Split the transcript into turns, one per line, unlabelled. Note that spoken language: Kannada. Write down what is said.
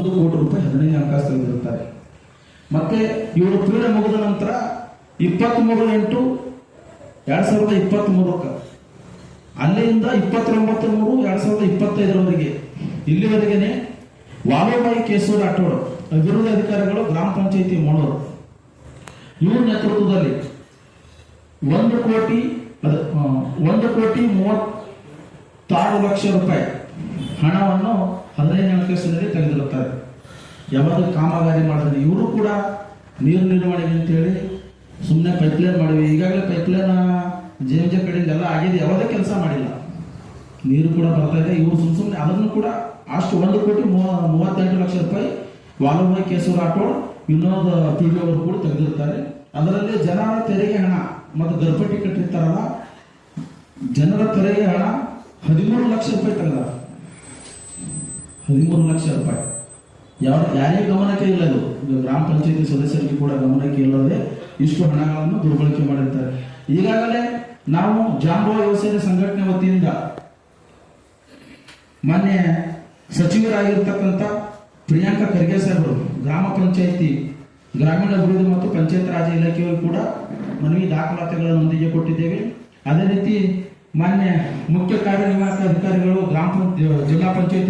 ಒಂದು ಕೋಟಿ ರೂಪಾಯಿ ಹದಿನೈದು ಹಣಕಾಸು ಇರುತ್ತಾರೆ. ಮತ್ತೆ ಇವರು ಕ್ರೀಡೆ ಮುಗಿದ ನಂತರ ಇಪ್ಪತ್ತ್ಮೂರು ಎಂಟು ಎರಡ್ ಸಾವಿರದ ಇಪ್ಪತ್ತ್ ಮೂರಕ್ಕೆ ಅಲ್ಲಿಂದ ಇಪ್ಪತ್ತೊಂಬತ್ತು ಮೂರು ಎರಡ್ ಸಾವಿರದ ಇಪ್ಪತ್ತೈದರವರೆಗೆ. ಇಲ್ಲಿವರೆಗೆನೆ ವಾಲುಬಾಯಿ ಕೇಸೂರು ರಾಠೋಡ್ ಅಭಿವೃದ್ಧಿ ಅಧಿಕಾರಿಗಳು ಗ್ರಾಮ ಪಂಚಾಯಿತಿ ಮಾಡೋರು ಇವ್ರ ನೇತೃತ್ವದಲ್ಲಿ ಒಂದು ಕೋಟಿ ಒಂದು ಕೋಟಿ ಮೂವತ್ತಾರು ಲಕ್ಷ ರೂಪಾಯಿ ಹಣವನ್ನು ಹದಿನೈದು ಹಣಕಾಸಿನಲ್ಲಿ ತೆಗೆದಿರುತ್ತಾರೆ ಯಾವಾಗ ಕಾಮಗಾರಿ ಮಾಡಿದ್ರೆ ಇವರು ಕೂಡ ನೀರು ನಿರ್ವಹಣೆಗೆ ಅಂತೇಳಿ ಸುಮ್ಮನೆ ಪೈಪ್ಲೈನ್ ಮಾಡಿವೆ ಈಗಾಗಲೇ ಪೈಪ್ಲೈನ್ ಜೆ ಎಂ ಜೆ ಕಡೆಯಿಂದ ಎಲ್ಲ ಆಗಿದೆ. ಯಾವುದೇ ಕೆಲಸ ಮಾಡಿಲ್ಲ. ನೀರು ಕೂಡ ಬರ್ತಾ ಇದೆ. ಇವರು ಸುಮ್ಮ ಸುಮ್ಮನೆ ಅದನ್ನು ಕೂಡ ಅಷ್ಟು ಒಂದು ಕೋಟಿ ಮೂವ- ಮೂವತ್ತೆಂಟು ಲಕ್ಷ ರೂಪಾಯಿ ವಾಲುಭಾಯಿ ಕೇಸೂರು ಆಟೋಡ್ ವಿನೋದ್ ಪಿ ಡಿ ಅವರು ಕೂಡ ತೆಗೆದಿರ್ತಾರೆ. ಅದರಲ್ಲಿ ಜನರ ತೆರಿಗೆ ಹಣ ಮತ್ತು ಗರ್ಭಟಿ ಕಟ್ಟಿರ್ತಾರಲ್ಲ ಜನರ ತೆರಿಗೆ ಹಣ ಹದಿಮೂರು ಲಕ್ಷ ರೂಪಾಯಿ ತೆಗೆದಾರ. ಹದಿಮೂರು ಲಕ್ಷ ರೂಪಾಯಿ. ಯಾವ ಯಾರೇ ಗಮನಕ್ಕೆ ಇಲ್ಲ ಇದು ಗ್ರಾಮ ಪಂಚಾಯತಿ ಸದಸ್ಯರಿಗೆ ಕೂಡ ಗಮನಕ್ಕೆ ಇಲ್ಲದೆ ಇಷ್ಟು ಹಣಗಳನ್ನು ದುರ್ಬಳಕೆ ಮಾಡಿರ್ತಾರೆ. ಈಗಾಗಲೇ ನಾವು ಜಾಂಬೋ ಯುವಸೇನೆ ಸಂಘಟನೆ ವತಿಯಿಂದ ಮೊನ್ನೆ ಸಚಿವರಾಗಿರ್ತಕ್ಕಂಥ ಪ್ರಿಯಾಂಕಾ ಖರ್ಗೆ ಸಾಹೇಬರು, ಗ್ರಾಮ ಪಂಚಾಯಿತಿ ಗ್ರಾಮೀಣ ಅಭಿವೃದ್ಧಿ ಮತ್ತು ಪಂಚಾಯತ್ ರಾಜ್ ಇಲಾಖೆಯವರು ಕೂಡ ಮನವಿ ದಾಖಲಾತಿಗಳನ್ನೊಂದಿಗೆ ಕೊಟ್ಟಿದ್ದೇವೆ. ಅದೇ ರೀತಿ ಮಾನ್ಯ ಮುಖ್ಯ ಕಾರ್ಯನಿರ್ವಾಹಕ ಅಧಿಕಾರಿಗಳು ಗ್ರಾಮ ಜಿಲ್ಲಾ ಪಂಚಾಯತ್